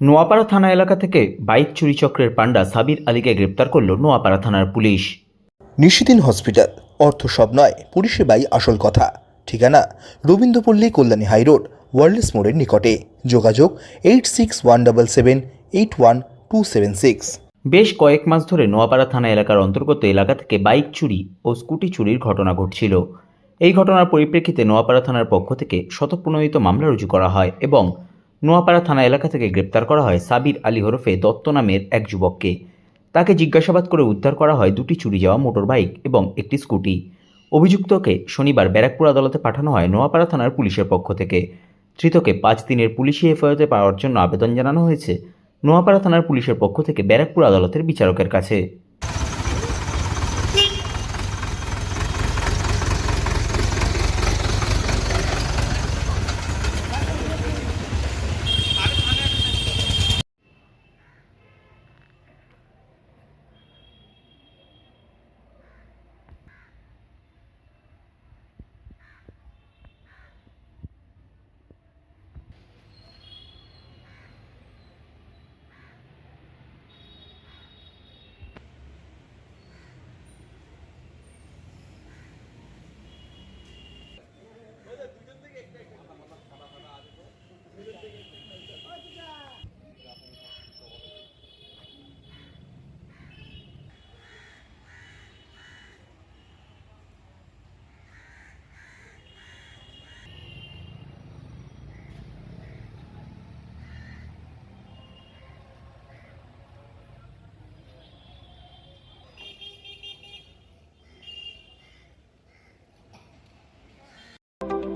নোয়াপাড়া থানা এলাকা থেকে বাইক চুরি চক্রের পাণ্ডা সাবির আলীকে গ্রেপ্তার করল নোয়াপাড়া থানার পুলিশ। নিশিদিন হসপিটাল অর্থ সব নয় পরিষেবাই আসল কথা। ঠিকানা রবীন্দ্রপল্লী কল্যাণী হাইরোড ওয়ার্ল্ডস মোড়ের নিকটে। যোগাযোগ eight six one double seven eight one two seven six. বেশ কয়েক মাস ধরে নোয়াপাড়া থানা এলাকার অন্তর্গত এলাকা থেকে বাইক চুরি ও স্কুটি চুরির ঘটনা ঘটছিল। এই ঘটনার পরিপ্রেক্ষিতে নোয়াপাড়া থানার পক্ষ থেকে শতপ্রণোদিত মামলা রুজু করা হয় এবং নোয়াপাড়া থানা এলাকা থেকে গ্রেপ্তার করা হয় সাবির আলী হরফে দত্ত নামের এক যুবককে। তাকে জিজ্ঞাসাবাদ করে উদ্ধার করা হয় দুটি চুরি যাওয়া মোটর বাইক এবং একটি স্কুটি। অভিযুক্তকে শনিবার ব্যারাকপুর আদালতে পাঠানো হয় নোয়াপাড়া থানার পুলিশের পক্ষ থেকে। ধৃতকে পাঁচ দিনের পুলিশি হেফাজতে পাওয়ার জন্য আবেদন জানানো হয়েছে। নোয়াপাড়া থানার পুলিশের পক্ষ থেকে ব্যারাকপুর আদালতের বিচারকের কাছে।